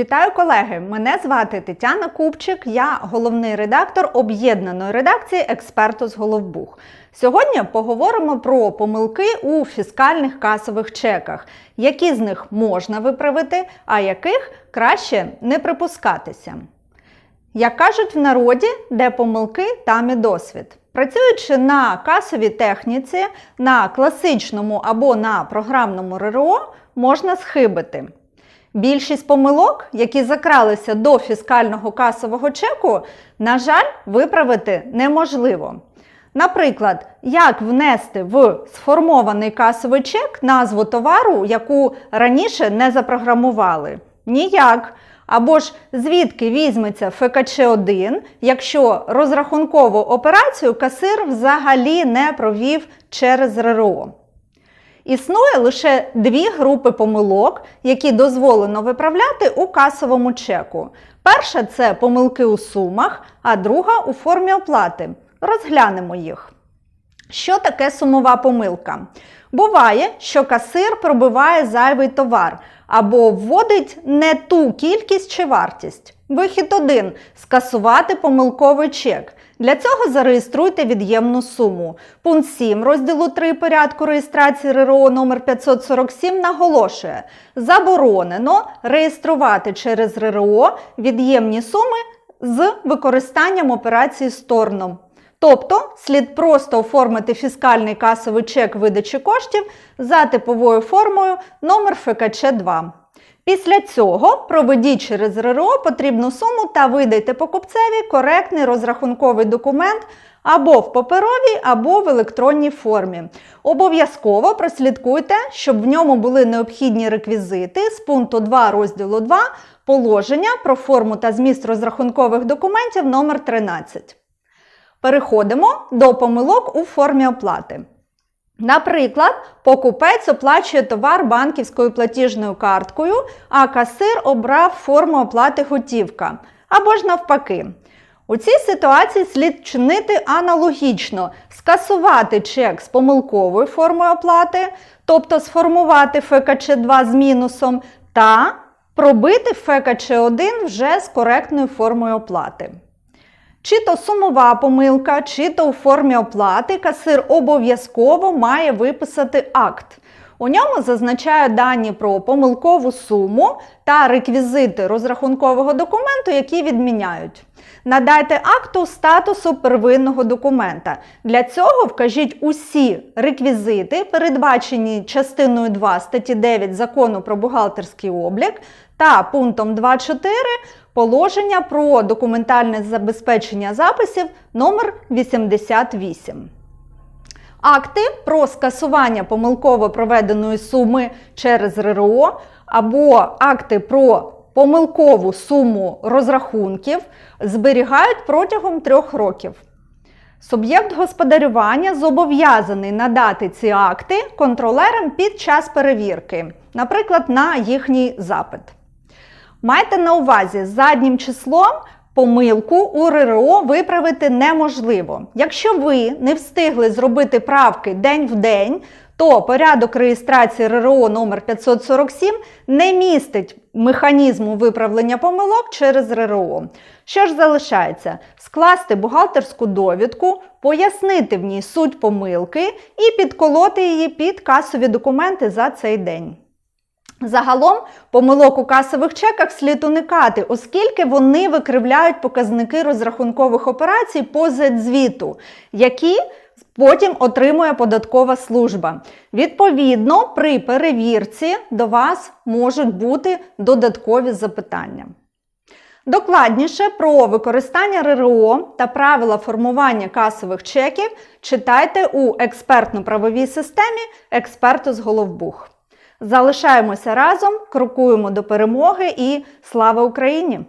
Вітаю колеги! Мене звати Тетяна Купчик, я головний редактор об'єднаної редакції Експерту з Головбух. Сьогодні поговоримо про помилки у фіскальних касових чеках, які з них можна виправити, а яких краще не припускатися. Як кажуть в народі, де помилки, там і досвід. Працюючи на касовій техніці, на класичному або на програмному РРО, можна схибити. Більшість помилок, які закралися до фіскального касового чеку, на жаль, виправити неможливо. Наприклад, як внести в сформований касовий чек назву товару, яку раніше не запрограмували? Ніяк. Або ж звідки візьметься ФКЧ1, якщо розрахункову операцію касир взагалі не провів через РРО. Існує лише дві групи помилок, які дозволено виправляти у касовому чеку. Перша це помилки у сумах, а друга у формі оплати. Розглянемо їх. Що таке сумова помилка? Буває, що касир пробиває зайвий товар або вводить не ту кількість чи вартість. Вихід 1. Скасувати помилковий чек. Для цього зареєструйте від'ємну суму. Пункт 7 розділу 3 порядку реєстрації РРО номер 547 наголошує: заборонено реєструвати через РРО від'ємні суми з використанням операції сторном. Тобто слід просто оформити фіскальний касовий чек видачі коштів за типовою формою номер ФКЧ2. Після цього проведіть через РРО потрібну суму та видайте покупцеві коректний розрахунковий документ або в паперовій, або в електронній формі. Обов'язково прослідкуйте, щоб в ньому були необхідні реквізити з пункту 2 розділу 2 положення про форму та зміст розрахункових документів номер 13 Переходимо до помилок у формі оплати. Наприклад, покупець оплачує товар банківською платіжною карткою, а касир обрав форму оплати готівка. Або ж навпаки. У цій ситуації слід чинити аналогічно, скасувати чек з помилковою формою оплати, тобто сформувати ФКЧ2 з мінусом, та пробити ФКЧ1 вже з коректною формою оплати. Чи то сумова помилка, чи то у формі оплати касир обов'язково має виписати акт. У ньому зазначає дані про помилкову суму та реквізити розрахункового документу, які відміняють. Надайте акту статусу первинного документа. Для цього вкажіть усі реквізити, передбачені частиною 2 статті 9 закону про бухгалтерський облік та пунктом 2.4 положення про документальне забезпечення записів номер 88 Акти про скасування помилково проведеної суми через РРО або акти про помилкову суму розрахунків зберігають протягом трьох років. Суб'єкт господарювання зобов'язаний надати ці акти контролерам під час перевірки, наприклад, на їхній запит. Майте на увазі, заднім числом помилку у РРО виправити неможливо. Якщо ви не встигли зробити правки день в день, то порядок реєстрації РРО номер 547 не містить механізму виправлення помилок через РРО. Що ж залишається? Скласти бухгалтерську довідку, пояснити в ній суть помилки і підколоти її під касові документи за цей день. Загалом помилок у касових чеках слід уникати, оскільки вони викривляють показники розрахункових операцій по звіту, які потім отримує податкова служба. Відповідно, при перевірці до вас можуть бути додаткові запитання. Докладніше про використання РРО та правила формування касових чеків читайте у експертно-правовій системі експерту з Головбух. Залишаємося разом, крокуємо до перемоги і слава Україні!